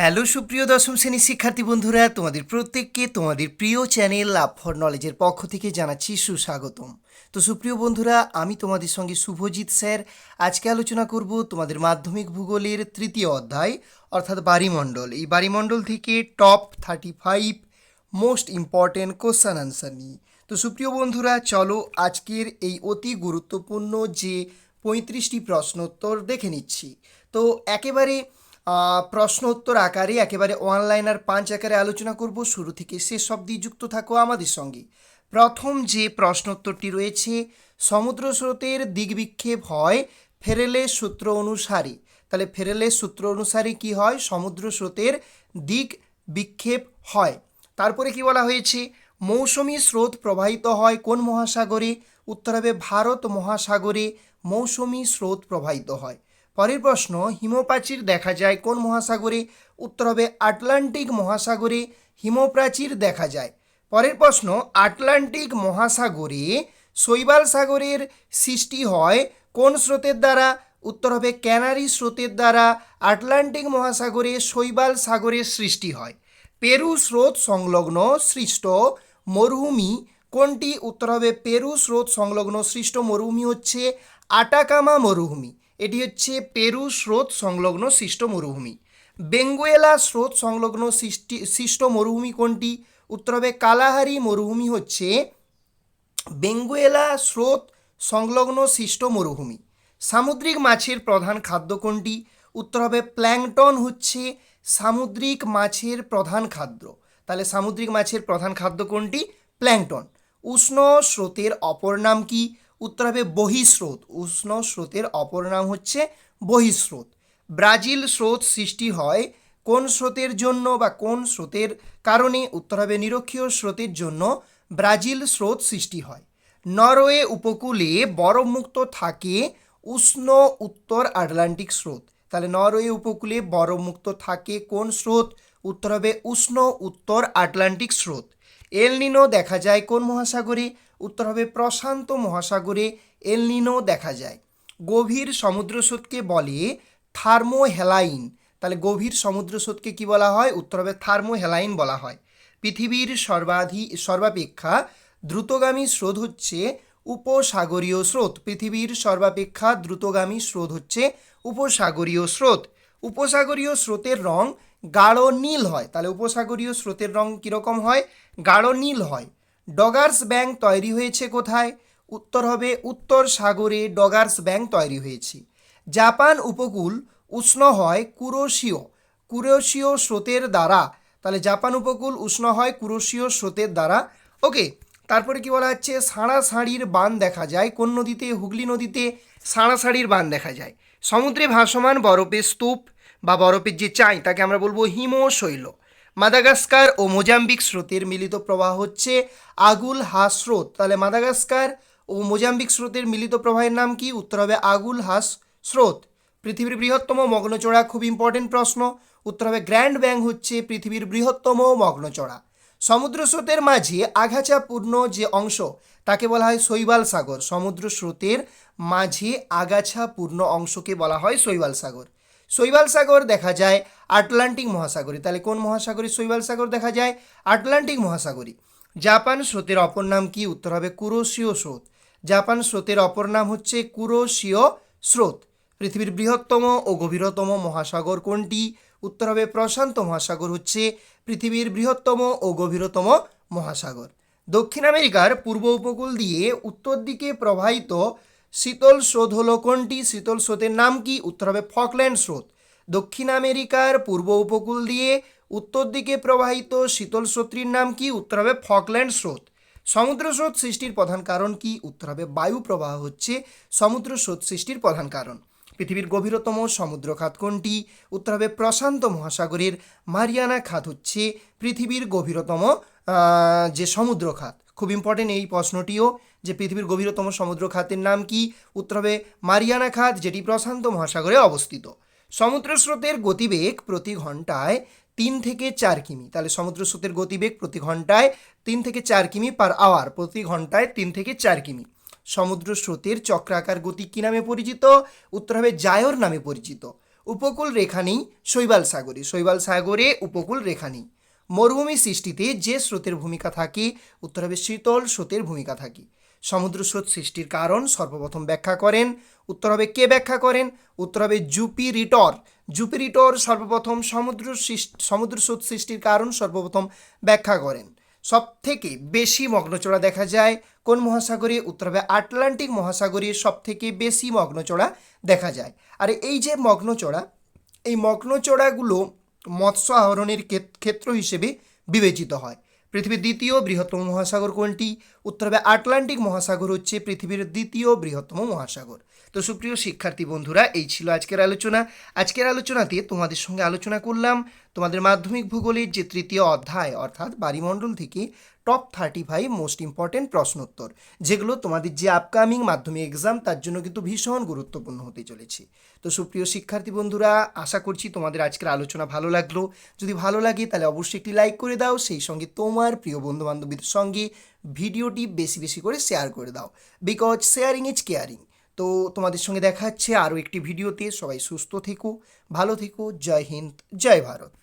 Hello সুপ্রিয় দশম শ্রেণির শিক্ষার্থী বন্ধুরা, তোমাদের প্রত্যেককে তোমাদের প্রিয় চ্যানেল লাভ ফর নলেজের পক্ষ থেকে জানাচ্ছি সুস্বাগতম। তো সুপ্রিয় বন্ধুরা, আমি তোমাদের সঙ্গে শুভজিৎ স্যার। আজকে আলোচনা করব তোমাদের মাধ্যমিক ভূগোলের তৃতীয় অধ্যায়, অর্থাৎ বাড়িমণ্ডল। এই বাড়িমণ্ডল থেকে top thirty five most important question answer নিয়ে তো সুপ্রিয় বন্ধুরা, চলো আজকের এই অতি গুরুত্বপূর্ণ যে পঁয়ত্রিশটি প্রশ্নোত্তর দেখে নিচ্ছি। তো একেবারে প্রশ্ন উত্তর আকারে একেবারে অনলাইন আর পাঁচ আকারে আলোচনা করব। শুরু থেকে শেষ অবধি যুক্ত থাকো আমাদের সঙ্গে। প্রথম যে প্রশ্নোত্তরটি রয়েছে, সমুদ্র স্রোতের দিক বিক্ষেপ হয় ফেরেলের সূত্র অনুসারে। তাহলে ফেরেলের সূত্র অনুসারে কি হয়? সমুদ্র স্রোতের দিক বিক্ষেপ হয়। তারপরে কি বলা হয়েছে? মৌসুমী স্রোত প্রবাহিত হয় কোন মহাসাগরে? উত্তর হবে ভারত মহাসাগরে মৌসুমী স্রোত প্রবাহিত হয়। পরের প্রশ্ন, হিমপ্রাচীর দেখা যায় কোন মহাসাগরে? উত্তর হবে আটলান্টিক মহাসাগরে হিমপ্রাচীর দেখা যায়। পরের প্রশ্ন, আটলান্টিক মহাসাগরে শৈবাল সাগরের সৃষ্টি হয় কোন স্রোতের দ্বারা? উত্তর হবে ক্যানারি স্রোতের দ্বারা আটলান্টিক মহাসাগরে শৈবাল সাগরের সৃষ্টি হয়। পেরু স্রোত সংলগ্ন সৃষ্ট মরুভূমি কোনটি? উত্তর হবে পেরু স্রোত সংলগ্ন সৃষ্ট মরুভূমি হচ্ছে আটাকামা মরুভূমি। এটি হচ্ছে পেরু স্রোত সংলগ্ন সৃষ্ট মরুভূমি। বেঙ্গুয়েলা স্রোত সংলগ্ন সৃষ্টি, সৃষ্ট মরুভূমি কোনটি? উত্তর হবে কালাহারি মরুভূমি হচ্ছে বেঙ্গুয়েলা স্রোত সংলগ্ন সৃষ্ট মরুভূমি। সামুদ্রিক মাছের প্রধান খাদ্য কোনটি? উত্তর হবে প্ল্যাংটন হচ্ছে সামুদ্রিক মাছের প্রধান খাদ্য। তাহলে সামুদ্রিক মাছের প্রধান খাদ্য কোনটি? প্ল্যাংটন। উষ্ণ স্রোতের অপর নাম কি? উত্তর হবে বহিঃস্রোত। উষ্ণ স্রোতের অপর নাম হচ্ছে বহিঃস্রোত। ব্রাজিল স্রোত সৃষ্টি হয় কোন স্রোতের জন্য বা কোন স্রোতের কারণে? উত্তর হবে নিরক্ষীয় স্রোতের জন্য ব্রাজিল স্রোত সৃষ্টি হয়। নরওয়ে উপকূলে বরফমুক্ত থাকে উষ্ণ উত্তর আটলান্টিক স্রোত। তাহলে নরওয়ে উপকূলে বরফমুক্ত থাকে কোন স্রোত? উত্তর হবে উষ্ণ উত্তর আটলান্টিক স্রোত। এলনিনো দেখা যায় কোন মহাসাগরে? উত্তর হবে প্রশান্ত মহাসাগরে এলনিনো দেখা যায়। গভীর সমুদ্র স্রোতকে বলে থার্মোহেলাইন। তাহলে গভীর সমুদ্র স্রোতকে কি বলা হয়? উত্তর হবে থার্মোহেলাইন বলা হয়। পৃথিবীর সর্বাধি, সর্বাপেক্ষা দ্রুতগামী স্রোত হচ্ছে উপসাগরীয় স্রোত। পৃথিবীর সর্বাপেক্ষা দ্রুতগামী স্রোত হচ্ছে উপসাগরীয় স্রোত। উপসাগরীয় স্রোতের রং গাঢ় নীল হয়। তাহলে উপসাগরীয় স্রোতের রং কীরকম হয়? গাঢ় নীল হয়। ডগার্স ব্যাংক তৈরি হয়েছে কোথায়? উত্তর হবে উত্তর সাগরে ডগার্স ব্যাংক তৈরি হয়েছে। জাপান উপকূল উষ্ণ হয় কুরোশীয় কুরোশীয় স্রোতের দ্বারা। তাহলে জাপান উপকূল উষ্ণ হয় কুরোশীয় স্রোতের দ্বারা। ওকে, তারপরে কি বলা হচ্ছে? সাঁড়াসাঁড়ির বান দেখা যায়। কোন নদীতে? হুগলি নদীতে সাঁড়াসাঁড়ির বান দেখা যায়। সমুদ্রে ভাসমান বরফের স্তূপ বা বরফের যে চাই, তাকে আমরা বলব হিমশৈল। মাদাগাস্কার ও মোজাম্বিক স্রোতের মিলিত প্রবাহ হচ্ছে আগুল হাস স্রোত। তাহলে মাদাগাস্কার ও মোজাম্বিক স্রোতের মিলিত প্রবাহের নাম কি? উত্তর হবে আগুল হাস স্রোত। পৃথিবীর বৃহত্তম মগ্নচড়া খুব ইম্পর্টেন্ট প্রশ্ন। উত্তর হবে গ্র্যান্ড ব্যাং হচ্ছে পৃথিবীর বৃহত্তম মগ্নচড়া সমুদ্র স্রোতের মাঝে আগাছাপূর্ণ যে অংশ, তাকে বলা হয় শৈবাল সাগর। সমুদ্র স্রোতের মাঝে আগাছাপূর্ণ অংশকে বলা হয় শৈবাল সাগর। শৈবাল সাগর দেখা যায় আটলান্টিক মহাসাগরী। তাহলে কোন মহাসাগরে শৈবাল সাগর দেখা যায়? আটলান্টিক মহাসাগরী। জাপান স্রোতের অপর নাম কি? উত্তর হবে কুরোশীয় স্রোত। জাপান স্রোতের অপর নাম হচ্ছে কুরোশীয় স্রোত। পৃথিবীর বৃহত্তম ও গভীরতম মহাসাগর কোনটি? উত্তর হবে প্রশান্ত মহাসাগর হচ্ছে পৃথিবীর বৃহত্তম ও গভীরতম মহাসাগর। দক্ষিণ আমেরিকার পূর্ব উপকূল দিয়ে উত্তর দিকে প্রবাহিত শীতল স্রোত হলো কোনটি? শীতল স্রোতের নাম কি? উত্তর হবে ফকল্যান্ড স্রোত। দক্ষিণ আমেরিকার পূর্ব উপকূল দিয়ে উত্তর দিকে প্রবাহিত শীতল স্রোতটির নাম কি? উত্তর হবে ফকল্যান্ড স্রোত। সমুদ্র স্রোত সৃষ্টির প্রধান কারণ কি? উত্তর হবে বায়ু প্রবাহ হচ্ছে সমুদ্র স্রোত সৃষ্টির প্রধান কারণ। পৃথিবীর গভীরতম সমুদ্র খাত কোনটি? উত্তর হবে প্রশান্ত মহাসাগরের মারিয়ানা খাত হচ্ছে পৃথিবীর গভীরতম যে সমুদ্র খাত। খুব ইম্পর্টেন্ট এই প্রশ্নটিও। যে পৃথিবীর গভীরতম সমুদ্র খাতের নাম কি? উত্তর হবে মারিয়ানা খাত, যেটি প্রশান্ত মহাসাগরে অবস্থিত। সমুদ্র স্রোতের গতিবেগ প্রতি ঘন্টায় তিন থেকে চার কিমি। তাহলে সমুদ্র স্রোতের গতিবেগ প্রতি ঘন্টায় তিন থেকে চার কিমি পার আওয়ার, প্রতি ঘন্টায় তিন থেকে চার কিমি। সমুদ্র স্রোতের চক্রাকার গতি কী নামে পরিচিত? উত্তর হবে জায়র নামে পরিচিত। উপকূল রেখা নেই শৈবাল সাগরে। শৈবাল সাগরে উপকূল রেখা নেই মরুভূমি সৃষ্টিতে যে স্রোতের ভূমিকা থাকে, উত্তর হবে শীতল স্রোতের ভূমিকা থাকে। সমুদ্র স্রোত সৃষ্টির কারণ সর্বপ্রথম ব্যাখ্যা করেন। উত্তর হবে কে ব্যাখ্যা করেন? উত্তর হবে জুপিরিটর জুপিরিটর সর্বপ্রথম সমুদ্র সমুদ্র স্রোত সৃষ্টির কারণ সর্বপ্রথম ব্যাখ্যা করেন। সব থেকে বেশি মগ্নচড়া দেখা যায় কোন মহাসাগরে? উত্তর হবে আটলান্টিক মহাসাগরে সব থেকে বেশি মগ্নচড়া দেখা যায়। আর এই যে মগ্নচড়া এই মগ্নচড়াগুলো মৎস্য আহরণের ক্ষেত- ক্ষেত্র হিসেবে বিবেচিত হয়। পৃথিবীর দ্বিতীয় বৃহত্তম মহাসাগর কোনটি? উত্তর হবে আটলান্টিক মহাসাগর হচ্ছে পৃথিবীর দ্বিতীয় বৃহত্তম মহাসাগর। তো সুপ্রিয় শিক্ষার্থী বন্ধুরা, এই ছিল আজকের আলোচনা। আজকের আলোচনাতে তোমাদের সঙ্গে আলোচনা করলাম তোমাদের মাধ্যমিক ভূগোলের যে তৃতীয় অধ্যায়, অর্থাৎ বারিমণ্ডল থেকে top thirty five most important প্রশ্নোত্তর, যেগুলো তোমাদের যে আপকামিং মাধ্যমিক এক্সাম তার জন্য কিন্তু ভীষণ গুরুত্বপূর্ণ হতে চলেছে। তো সুপ্রিয় শিক্ষার্থী বন্ধুরা, আশা করছি তোমাদের আজকের আলোচনা ভালো লাগল। যদি ভালো লাগে, তাহলে অবশ্যই একটি লাইক করে দাও, সেই সঙ্গে তোমার প্রিয় বন্ধু বান্ধবীদের সঙ্গে ভিডিওটি বেশি বেশি করে শেয়ার করে দাও। বিকজ শেয়ারিং ইজ কেয়ারিং তো তোমাদের সঙ্গে দেখা হচ্ছে আরও একটি ভিডিওতে। সবাই সুস্থ থেকো, ভালো থেকো। জয় হিন্দ, জয় ভারত।